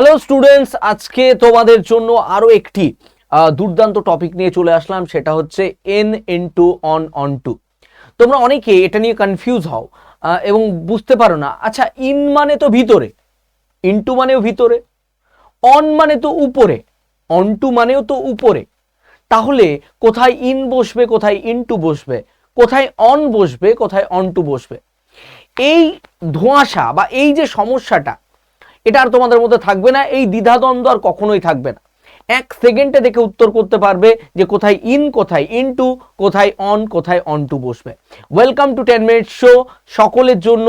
Hello students আজকে তোমাদের জন্য আরও একটি দুর্দান্ত টপিক নিয়ে চলে আসলাম। সেটা হচ্ছে in into on onto তোমরা অনেকে এটা নিয়ে কনফিউজ হও এবং বুঝতে পারো না। আচ্ছা ইন মানে তো ভিতরে ইনটু মানেও ভিতরে অন মানে তো উপরে অন টু মানেও তো উপরে। তাহলে কোথায় ইন বসবে, কোথায় ইনটু বসবে, কোথায় অন বসবে, কোথায় অন টু বসবে? এই ধোঁয়াশা বা এই যে সমস্যাটা এটা আর তোমাদের মধ্যে থাকবে না, এই দ্বিধাদ্বন্দ্ব আর কখনোই থাকবে না। এক সেকেন্ডে দেখে উত্তর করতে পারবে যে কোথায় ইন কোথায় ইন টু কোথায় অন কোথায় অন টু বসবে। Welcome to ten minute show সকলের জন্য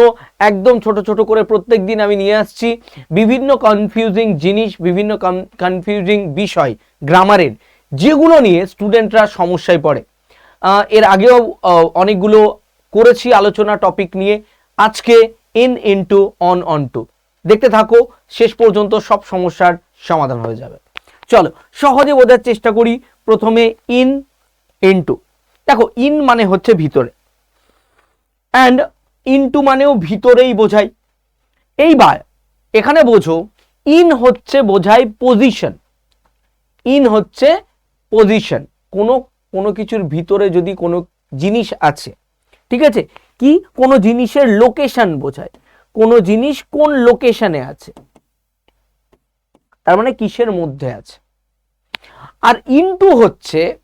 একদম ছোট ছোট করে প্রত্যেক দিন আমি নিয়ে আসছি। বিভিন্ন কনফিউজিং জিনিস, বিভিন্ন কনফিউজিং বিষয়, গ্রামারের, যেগুলো নিয়ে স্টুডেন্টরা সমস্যায় পড়ে। এর আগেও অনেকগুলো করেছি আলোচনা টপিক নিয়ে। আজকে in into on onto দেখতে থাকো, শেষ পর্যন্ত সব সমস্যার সমাধান হয়ে যাবে। চলো, সহজে বোঝার চেষ্টা করি, প্রথমে ইন ইনটু দেখো ইন মানে হচ্ছে ভিতরে। অ্যান্ড ইনটু মানেও ভিতরেই বোঝায় এইবার, এখানে বোঝো ইন হচ্ছে বোঝায় পজিশন ইন হচ্ছে পজিশন কোনো কোনো কিছুর ভিতরে যদি কোনো জিনিস আছে, ঠিক আছে? কি? কোনো জিনিসের লোকেশন বোঝায়। কোনো জিনিস কোন লোকেশনে আছে? তার মানে কিসের মধ্যে আছে? আর ইনটু হচ্ছে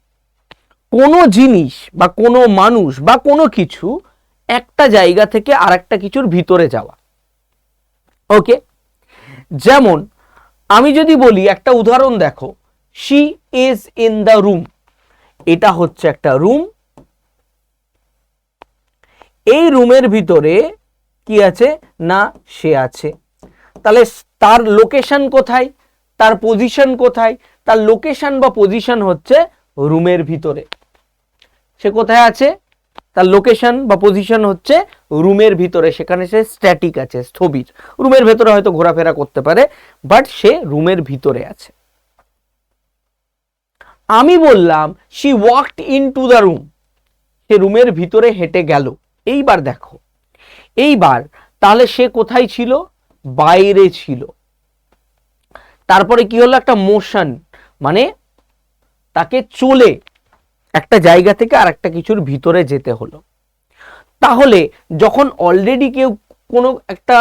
কোনো জিনিস বা কোনো মানুষ বা কোনো কিছু একটা জায়গা থেকে আরেকটা কিছুর ভিতরে যাওয়া। ওকে? যেমন আমি যদি বলি, একটা উদাহরণ দেখো। She is in the room এটা হচ্ছে একটা রুম এই রুমের ভিতরে কি আছে? না, সে আছে। তাহলে তার লোকেশন কোথায়? তার পজিশন কোথায়? তার লোকেশন বা পজিশন হচ্ছে রুমের ভিতরে। সে কোথায় আছে? তার লোকেশন বা পজিশন হচ্ছে রুমের ভিতরে। সেখানে সে স্ট্যাটিক আছে, স্থবির। রুমের ভেতরে হয়তো ঘোরাফেরা করতে পারে বাট সে রুমের ভিতরে আছে। আমি বললাম she walked into the room সে রুমের ভিতরে হেঁটে গেল। এইবার দেখো এইবার, তাহলে সে কোথায় ছিল? বাইরে ছিল। তারপরে কি হলো? একটা মোশন মানে তাকে চলে একটা জায়গা থেকে আর একটা কিছুর ভিতরে যেতে হলো। তাহলে যখন অলরেডি কেউ কোনো একটা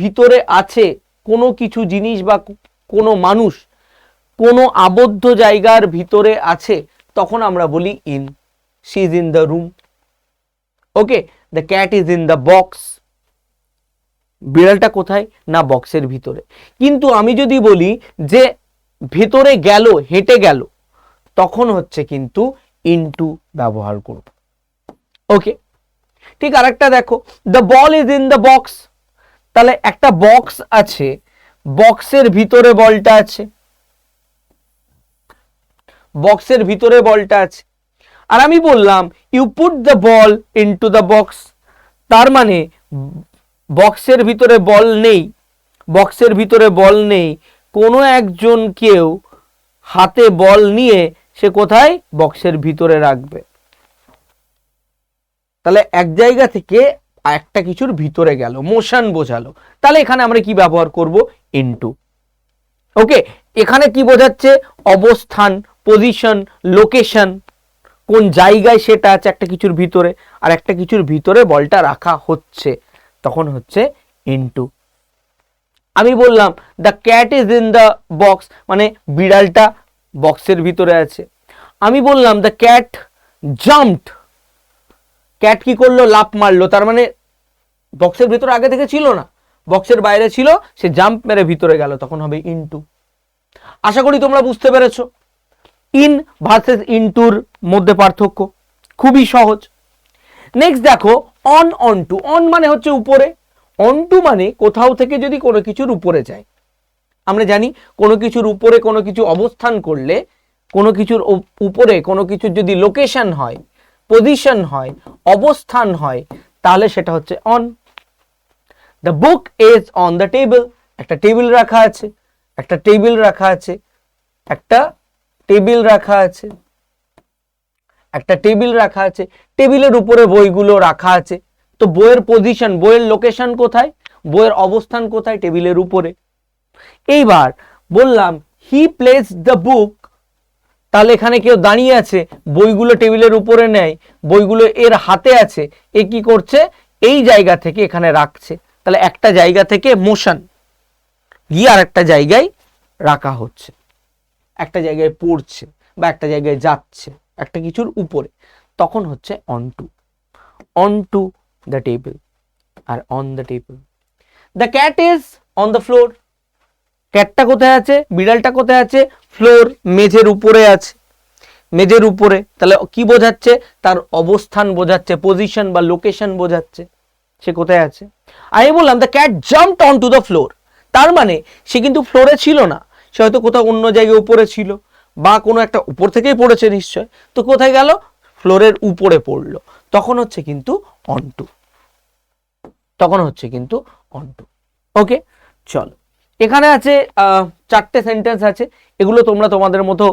ভিতরে আছে, কোনো কিছু জিনিস বা কোনো মানুষ কোনো আবদ্ধ জায়গার ভিতরে আছে, তখন আমরা বলি in she is in the room okay the cat is in the box বিড়ালটা কোথায়? না বক্সের ভিতরে। কিন্তু আমি যদি বলি যে ভেতরে গেল, হেঁটে গেল, তখন হচ্ছে কিন্তু ইনটু ব্যবহার করব। ওকে ঠিক আরেকটা দেখো। The ball is in the box তাহলে একটা বক্স আছে। বক্সের ভিতরে বলটা আছে। বক্সের ভিতরে বলটা আছে। আর আমি বললাম you put the ball into the box তার মানে বক্সের ভিতরে বল নেই বক্সের ভিতরে বল নেই। কোনো একজন কেউ হাতে বল নিয়ে সে কোথায়? বক্সের ভিতরে রাখবে। তাহলে এক জায়গা থেকে একটা কিছুর ভিতরে গেল মোশন বোঝালো। তাহলে এখানে আমরা কি ব্যবহার করব? ইনটু ওকে এখানে কি বোঝাচ্ছে? অবস্থান পজিশন লোকেশন কোন জায়গায় সেটা আছে একটা কিছুর ভিতরে, আর একটা কিছুর ভিতরে বলটা রাখা হচ্ছে। তখন হচ্ছে ইনটু আমি বললাম the cat is in the box মানে বিড়ালটা বক্সের ভিতরে আছে। আমি বললাম দ্য ক্যাট জাম্পড ক্যাট কি করল? লাফ মারলো। তার মানে বক্সের ভিতরে আগে থেকে ছিল না। বক্সের বাইরে ছিল, সে জাম্প মেরে ভিতরে গেল। তখন হবে ইনটু আশা করি তোমরা বুঝতে পেরেছ। ইন ভার্সেস ইনটুর মধ্যে পার্থক্য। খুবই সহজ। নেক্সট দেখো অন অন টু অন মানে হচ্ছে উপরে। অন টু মানে কোথাও থেকে যদি কোনো কিছুর উপরে যায়। আমরা জানি কোনো কিছুর উপরে কোনো কিছু অবস্থান করলে, কোনো কিছুর উপরে কোনো কিছুর যদি লোকেশন হয় পজিশন হয়, অবস্থান হয়, তাহলে সেটা হচ্ছে on the book is on the table একটা টেবিল রাখা আছে। একটা টেবিল রাখা আছে। একটা টেবিল রাখা আছে। একটা টেবিল রাখা আছে। টেবিলের উপরে বইগুলো রাখা আছে। তো বইয়ের পজিশন বইয়ের লোকেশন কোথায়? বইয়ের অবস্থান কোথায়? টেবিলের উপরে। এইবার বললাম হি প্লেস দ্য বুক তাহলে এখানে কেউ দাঁড়িয়ে আছে, বইগুলো টেবিলের উপরে নেয়, বইগুলো এর হাতে আছে, এ কি করছে? এই জায়গা থেকে এখানে রাখছে। তাহলে একটা জায়গা থেকে মোশন গিয়ে আর একটা জায়গায় রাখা হচ্ছে। একটা জায়গায় পড়ছে বা একটা জায়গায় যাচ্ছে একটা কিছুর উপরে, তখন হচ্ছে onto on two the table R on the table the cat is on the floor ক্যাটটা কোথায় আছে? বিড়ালটা কোথায় আছে? ফ্লোর মেঝের উপরে আছে। মেঝের উপরে। তাহলে কি বোঝাচ্ছে? তার অবস্থান বোঝাচ্ছে পজিশন বা লোকেশন বোঝাচ্ছে। সে কোথায় আছে? আমি বললাম the cat jumped on to the floor তার মানে সে কিন্তু ফ্লোরে ছিল না। সে হয়তো কোথাও অন্য জায়গায় উপরে ছিল, বা কোনো একটা উপর থেকেই পড়েছে নিশ্চয়, তো কোথায় গেল? ফ্লোরের উপরে পড়ল। তখন হচ্ছে কিন্তু অন টু তখন হচ্ছে কিন্তু অন টু ওকে? চলো। এখানে আছে চারটে সেন্টেন্স আছে। এগুলো তোমরা তোমাদের মতো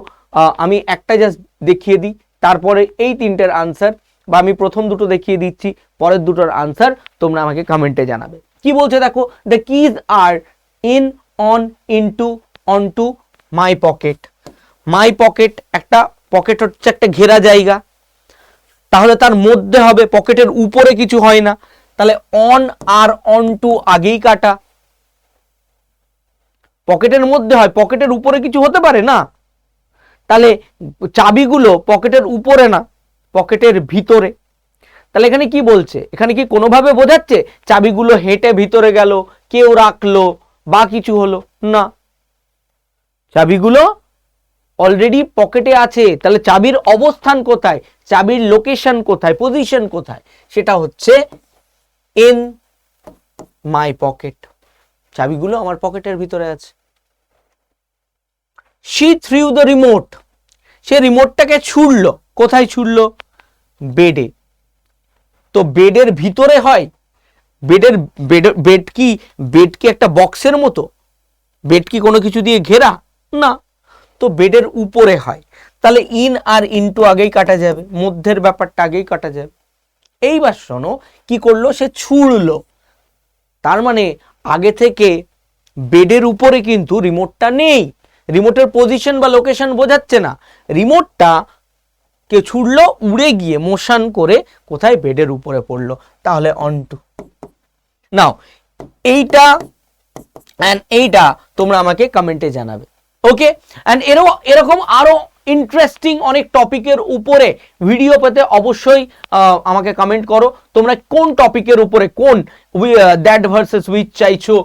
আমি একটা জাস্ট দেখিয়ে দিই। তারপরে এই তিনটের আনসার বা আমি প্রথম দুটো দেখিয়ে দিচ্ছি, পরের দুটোর আনসার তোমরা আমাকে কমেন্টে জানাবে। কি বলছে দেখো? The keys are in on into on to my pocket my pocket একটা পকেট হচ্ছে একটা ঘেরা জায়গা। তাহলে তার মধ্যে হবে, পকেটের উপরে কিছু হয় না। তাহলে অন আর অন টু আগেই কাটা। পকেটের মধ্যে হয়, পকেটের উপরে কিছু হতে পারে না। তাহলে চাবিগুলো পকেটের উপরে না, পকেটের ভিতরে। তাহলে এখানে কি বলছে? এখানে কি কোনোভাবে বোঝাচ্ছে? চাবিগুলো হেঁটে ভিতরে গেল, কেউ রাখল বা কিছু হলো? না। চাবিগুলো অলরেডি পকেটে আছে। তাহলে চাবির অবস্থান কোথায়? চাবির লোকেশন কোথায়? পজিশন কোথায়? সেটা হচ্ছে ইন মাই পকেট চাবিগুলো আমার পকেটের ভিতরে আছে। শি থ্রিউ দ্য রিমোট সে রিমোটটাকে ছুড়লো। কোথায় ছুড়লো? বেডে তো বেডের ভিতরে হয়। বেডের বেড বেড কি? বেড কি একটা বক্সের মতো? বেড কি কোনো কিছু দিয়ে ঘেরা? না, তো বেডের উপরে হয়। তাহলে ইন আর ইনটু আগেই কাটা যাবে, মধ্যের ব্যাপারটা আগেই কাটা যাবে। এইবার শোনো, কি করল? সে ছুড়লো। তার মানে আগে থেকে বেডের উপরে কিন্তু রিমোটটা নেই। রিমোটের পজিশন বা লোকেশন বোঝাচ্ছে না। রিমোটটা কে ছুড়লো, উড়ে গিয়ে মোশন করে কোথায় বেডের উপরে পড়ল? তাহলে অন টু নাও এইটা অ্যান্ড এইটা তোমরা আমাকে কমেন্টে জানাবে। ওকে অ্যান্ড এরও, এরকম আরও ইন্টারেস্টিং অনেক টপিকের উপরে ভিডিও পেতে অবশ্যই আমাকে কমেন্ট করো। তোমরা কোন টপিকের উপরে কোন উই দ্যাট ভার্সেস উইচ চাইছো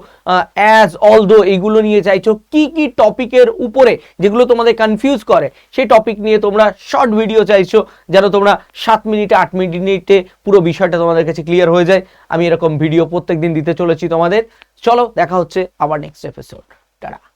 অ্যাজ অল দো এইগুলো নিয়ে চাইছো, কি কি টপিকের উপরে যেগুলো তোমাদের কনফিউজ করে, সেই টপিক নিয়ে তোমরা শর্ট ভিডিও চাইছো, যেন তোমরা সাত মিনিটে, আট মিনিটে পুরো বিষয়টা তোমাদের কাছে ক্লিয়ার হয়ে যায়। আমি এরকম ভিডিও প্রত্যেকদিন দিতে চলেছি তোমাদের। চলো, দেখা হচ্ছে আবার নেক্সট এপিসোড টাটা।